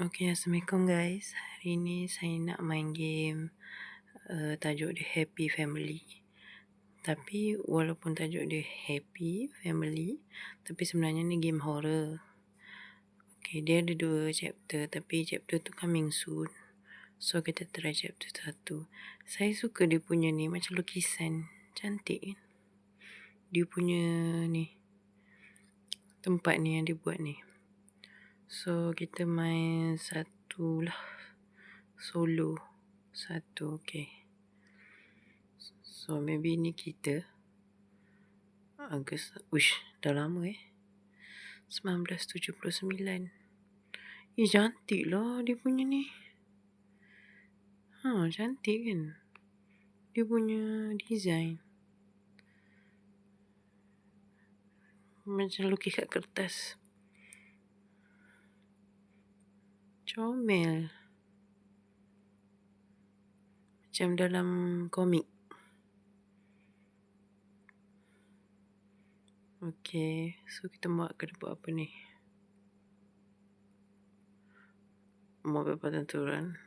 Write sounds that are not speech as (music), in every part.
Okay, Assalamualaikum guys. Hari ni saya nak main game uh, tajuk dia Happy Family. Tapi walaupun tajuk dia Happy Family, tapi sebenarnya ni game horror. Okay, dia ada dua chapter tapi chapter tu coming soon. So kita try chapter satu. Saya suka dia punya ni macam lukisan. Cantik kan? Dia punya ni tempat ni yang dia buat ni. So kita main satu lah. Solo. Satu okay. So maybe ni kita. Agus Uish dah lama eh. 1979 Eh cantik lah dia punya ni. Ha cantik kan? Dia punya design. Macam lukis kat kertas Comel. Macam dalam komik. Okay, so kita buat kena buat apa ni? Mau berapa turun?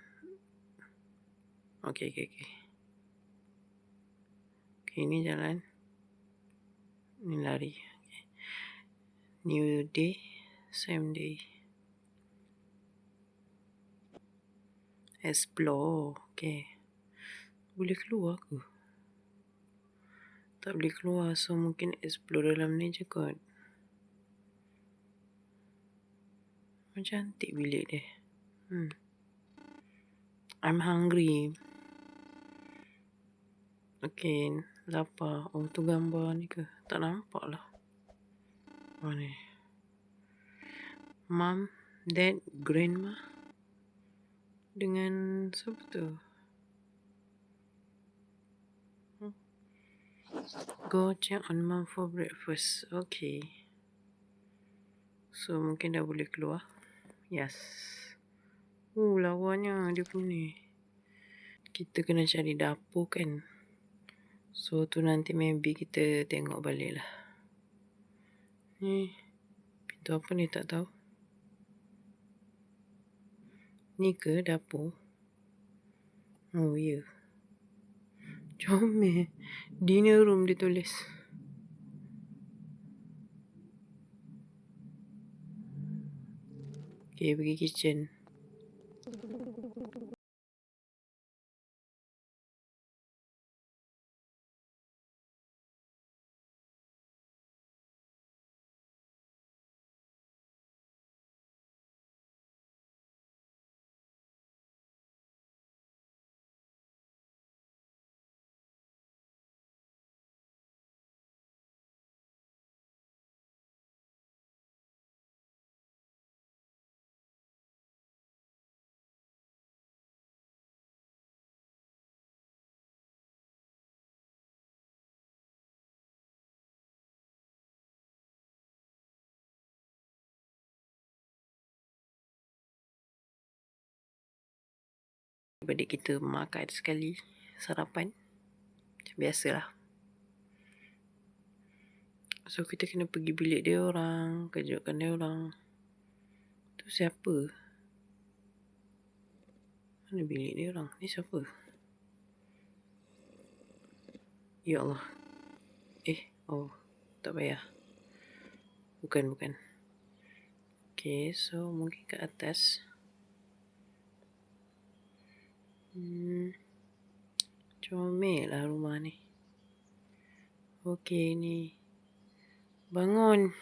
Okay, okay, okay. Okay, ini jalan. Ini lari. Okay. New day, same day. Explore. Okay. Boleh keluar ke? Tak boleh keluar. So mungkin explore dalam ni je kot. Macam cantik bilik dia. Hmm. I'm hungry. Okay. Lapar. Oh tu gambar ni ke? Tak nampak lah. Oh ni. Mom, dad, grandma dengan siapa tu? Hmm. Go check on mom for breakfast. Okay. So mungkin dah boleh keluar. Yes. Oh lawanya dia pun ni. Kita kena cari dapur kan. So tu nanti maybe kita tengok balik lah. Ni. Pintu apa ni tak tahu. Ni ke dapur? Oh, ya. Yeah. Comel. Dinner room dia tulis. Okay, pergi kitchen. Adik kita makan sekali sarapan. Macam biasalah. So kita kena pergi bilik dia orang kejutkan dia orang. Tu siapa? Mana bilik dia orang? Ni siapa? Ya Allah. Eh oh tak payah. Bukan bukan. Okay, so mungkin ke atas. Hmm. Comel lah rumah ni. Okey ni. Bangun.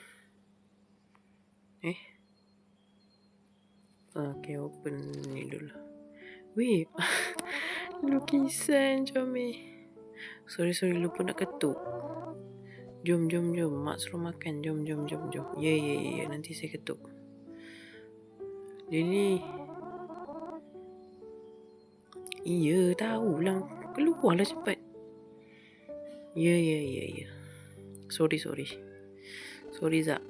Eh. Okey open ni dulu. Weh. (laughs) Lukisan comel. Sorry sorry lupa nak ketuk. Jom jom jom. Mak suruh makan. Jom jom jom jom. Ya yeah, ya yeah, ya yeah. nanti saya ketuk. Lily. Iya, tahulah. Keluarlah cepat. Ya, ya, ya, ya. Sorry, sorry. Sorry, Zak.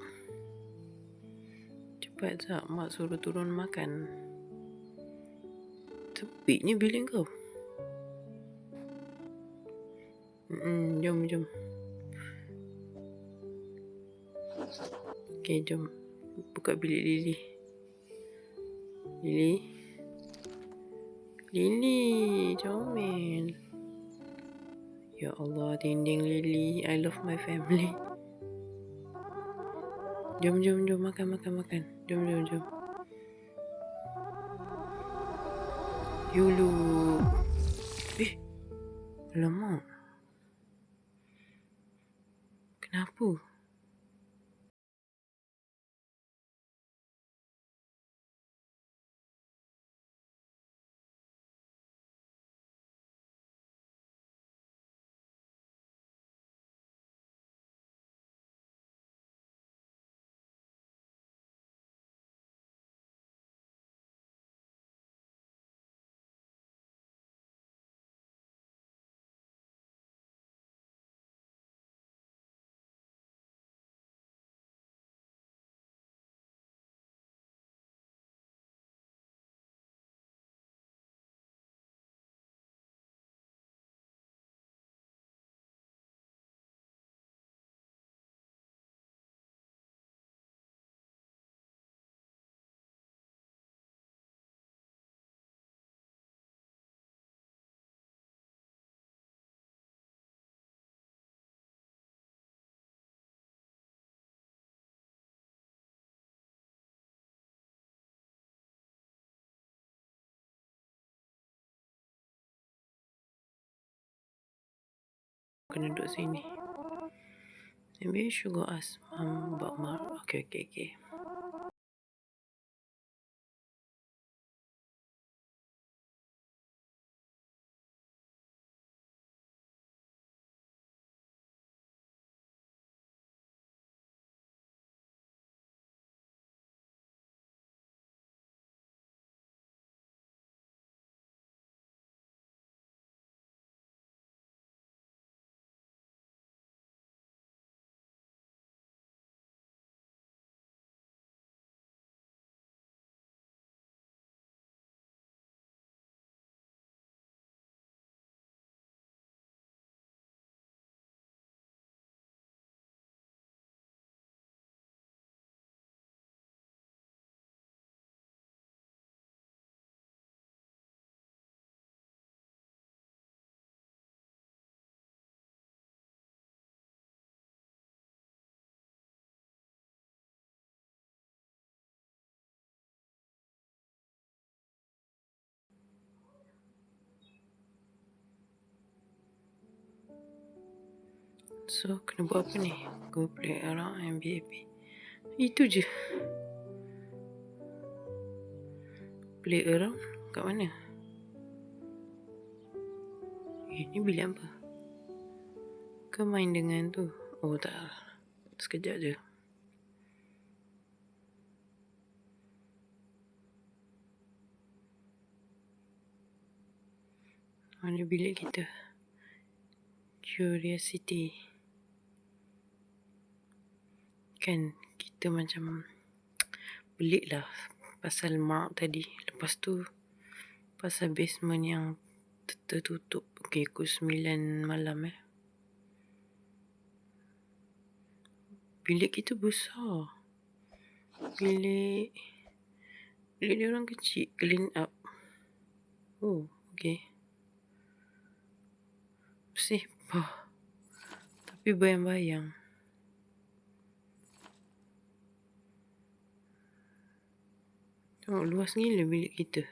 Cepat, Zak. Mak suruh turun makan. Tepiknya bilik kau. Hmm, jom, jom. Okay, jom. Buka bilik Lily. Lily. Lily, comel. Ya Allah, dinding Lily. I love my family. Jom, jom, jom. Makan, makan, makan. Jom, jom, jom. Yulu. Eh, lama. Kenapa? Kena duduk sini. Maybe you should go ask mom about Mar. Okay, okay, okay. So, kena buat apa ni? Go play around and be happy. Itu je. Play around kat mana? Eh, ni bilik apa? Ke main dengan tu? Oh, tak. Sekejap je. Mana bilik kita? Curiosity. Kan kita macam pelik lah pasal Mark tadi. Lepas tu pasal basement yang tertutup. Okay, pukul 9 malam eh. Bilik kita besar. Bilik... Bilik dia orang kecil. Clean up. Oh, okay. Apa? Tapi bayang-bayang. Tengok luas gila bilik kita.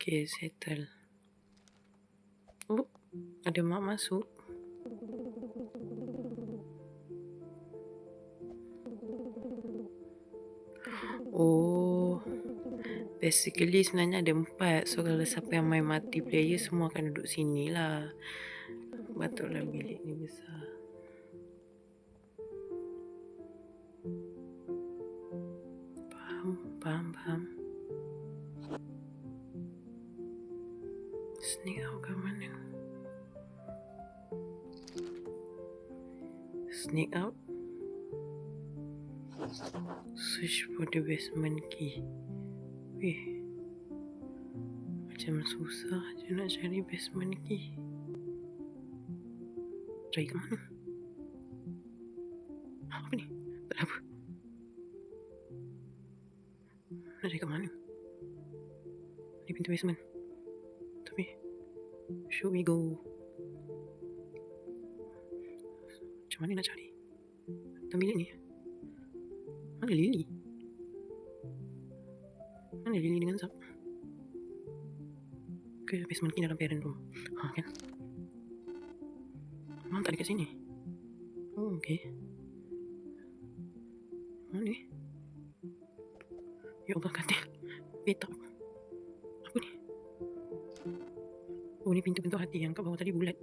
Okay, settle. Oh, ada mak masuk. Oh, basically sebenarnya ada empat. So kalau siapa yang main mati player semua akan duduk sini lah. Patutlah bilik ni besar. Sneak out ke mana? Sneak out. Search for the basement key. Weh. Macam susah je nak cari basement key. Cari ke mana? Nak cari kat mana? Ni pintu basement. Tapi, should we go? Macam mana nak cari? Dalam bilik ni. Mana Lily? Mana Lily dengan Zab? Ke basement ni dalam parent room? Ha kan? Mam tak ada kat sini. Oh, okey. Mana ni? Allah, katil. Petak. Apa ni? Oh, ni pintu-pintu hati yang kat bawah tadi bulat.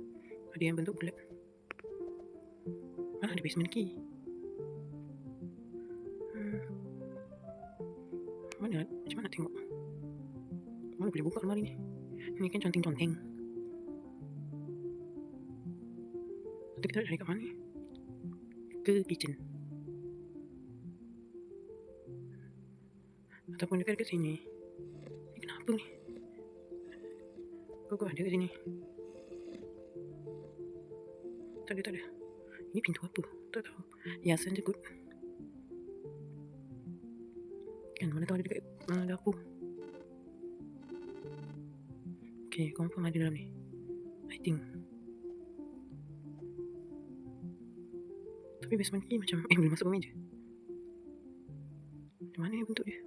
Ada yang bentuk bulat. Mana ada basement key? Hmm. Mana? Macam mana nak tengok? Mana boleh buka almari ni? Ni kan conteng-conteng. Tapi kita nak cari kat mana ni? Ke kitchen. Ataupun dekat dekat sini. Ni kenapa ni? Kau kau ada kat sini? Tak ada, tak ada. Ini pintu apa? Tak tahu. Hiasan je kot. Kan mana tahu ada dekat uh, dapur. Okay, confirm ada dalam ni. I think. Tapi basement ni macam eh boleh masuk ke meja. Macam mana ni bentuk dia?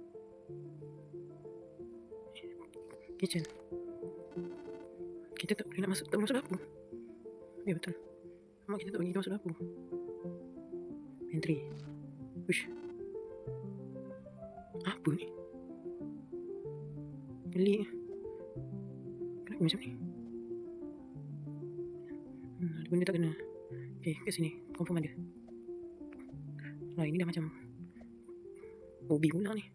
Masuk, tak boleh masuk dapur. Ya betul. Mak kita tak bagi kita masuk dapur. Pantry. Ush. Apa ni? Pelik. Kenapa macam ni? Hmm, ada benda tak kena. Okay, kat sini. Confirm ada. Lah, ini dah macam hobi pula ni.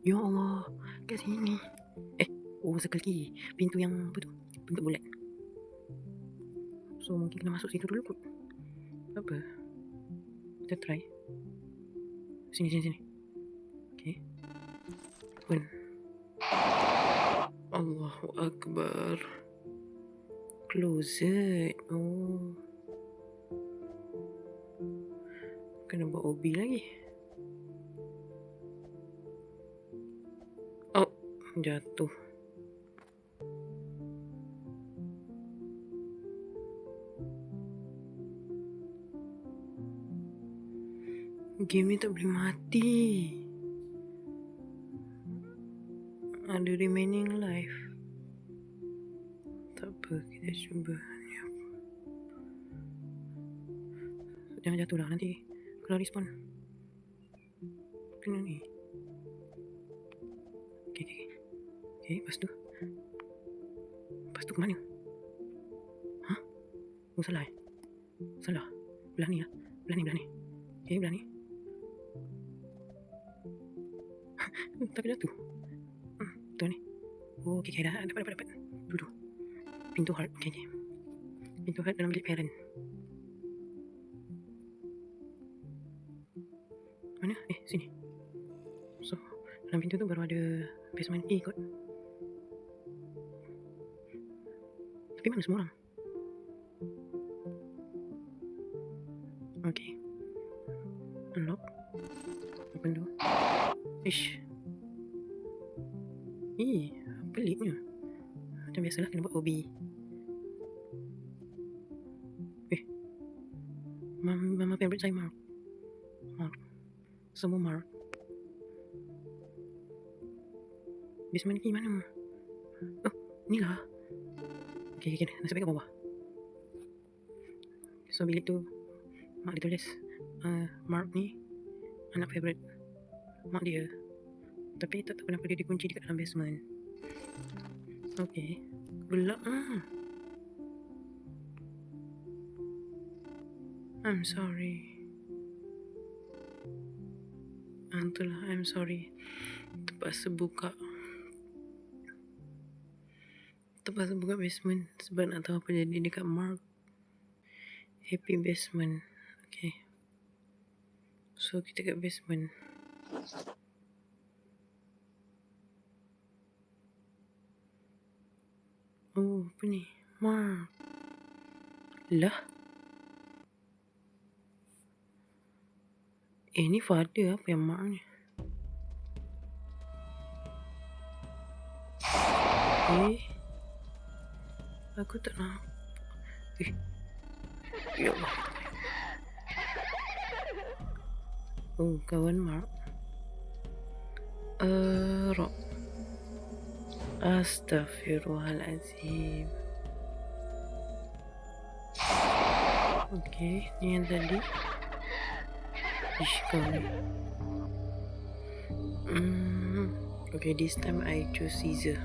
Ya Allah, kat sini. Eh, oh circle key. Pintu yang apa tu? Bentuk bulat. So, mungkin kena masuk situ dulu kot. Apa? Kita try. Sini, sini, sini. Okay. Open. Allahu Akbar. Closet. Oh. Kena buat OB lagi. Jatuh. Game tak boleh mati. Ada remaining life. Tak apa, kita cuba. Jangan jatuh lah nanti. Kalau respawn. Kena ni. Okay, lepas tu. Lepas tu ke mana? Ha? Oh, salah eh? Salah. Belah ni lah. Belah ni, belah ni. Okay, belah ni. (laughs) Tak jatuh. Hmm, tu ni. Oh, okay, okay, dah. Dapat, dapat, dapat. Tu, tu. Pintu heart. Okay, okay. Pintu heart dalam bilik parent. Mana? Eh, sini. So, dalam pintu tu baru ada basement key kot. Tapi mana semua orang? Okay. Unlock. Open door. Ish. Eh, peliknya. Macam biasalah kena buat hobi. Eh. Mama, mama favorite saya Mark. Mark. Semua Mark. Basement key mana? Oh, ni lah. Okay, okay. Nasib baik kat bawah. So, bilik tu Mak dia tulis uh, Mark ni Anak favourite Mak dia. Tapi tak tahu kenapa dia dikunci dekat dalam basement. Okay. Gelap ah. I'm sorry. Ah, itulah I'm sorry. Terpaksa buka terpaksa buka basement sebab nak tahu apa jadi dekat Mark. Happy basement. Okay. So, kita kat basement. Oh, apa ni? Mark. Lah. Eh, ni father apa yang Mark ni? Eh. Aku tak nak. Eh. Ya Allah. Oh, kawan Mark. Uh, Rock. Astaghfirullahalazim. Okay, ni yang tadi. Ish, kau ni. Hmm. Okay, this time I choose Caesar.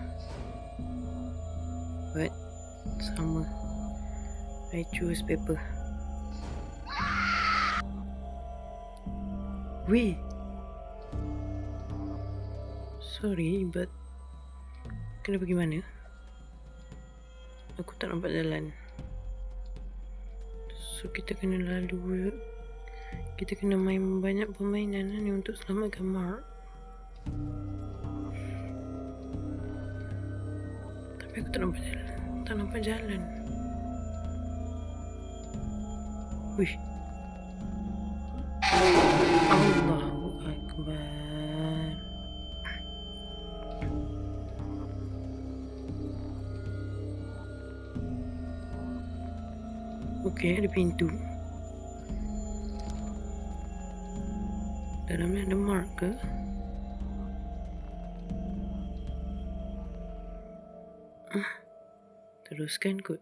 What? Sama. I choose paper. Wait. Sorry, but kena pergi mana? Aku tak nampak jalan. So kita kena lalu kita kena main banyak permainan ni untuk selamatkan Mark. Tapi aku tak nampak jalan. Tak nampak jalan. Wih. Allahu Akbar. Okey, ada pintu. Dalamnya ada mark ke? Ah, teruskan kot.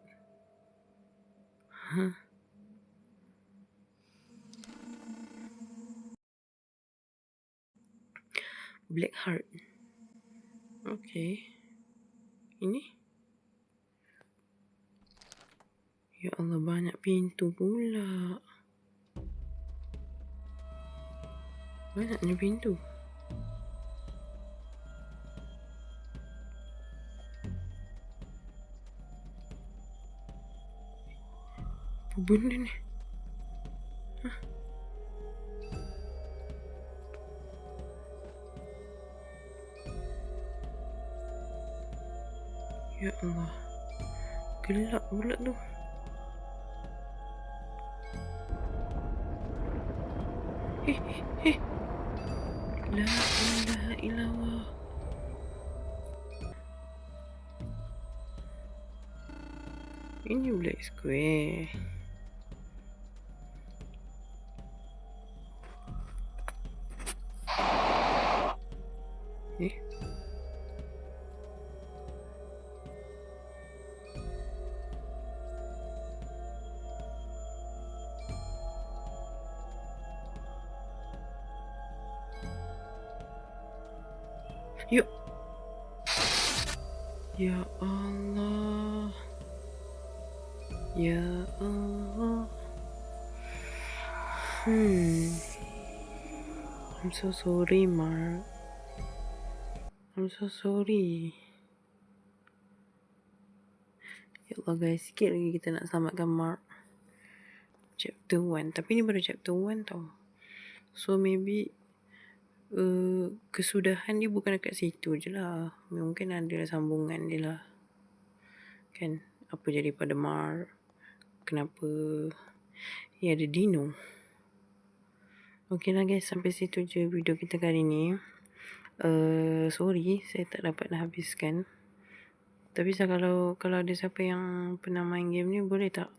Huh? Black Heart. Okay. Ini? Ya Allah, banyak pintu pula. Banyaknya pintu. Apa benda ni? Hah? Ya Allah. Gelap pula tu. La ilaha illallah. Ini Black Square. Hmm. I'm so sorry, Mark. I'm so sorry. Ya Allah guys, sikit lagi kita nak selamatkan Mark. Chapter 1. Tapi ni baru chapter 1 tau. So maybe uh, kesudahan dia bukan dekat situ je lah. Mungkin ada sambungan dia lah. Kan, apa jadi pada Mar? Kenapa? Ya, ada Dino. Okay lah guys, sampai situ je video kita kali ni. Uh, sorry, saya tak dapat nak habiskan. Tapi kalau kalau ada siapa yang pernah main game ni, boleh tak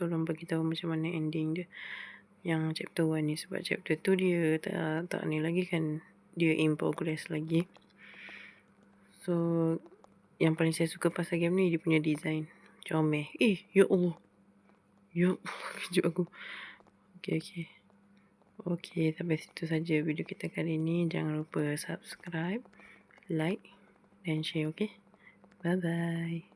tolong bagi tahu macam mana ending dia yang chapter 1 ni sebab chapter 2 dia tak tak ni lagi kan dia in progress lagi so yang paling saya suka pasal game ni dia punya design comel eh ya Allah ya Allah kejut aku. Okay okay okay sampai situ saja video kita kali ni jangan lupa subscribe like dan share okay bye bye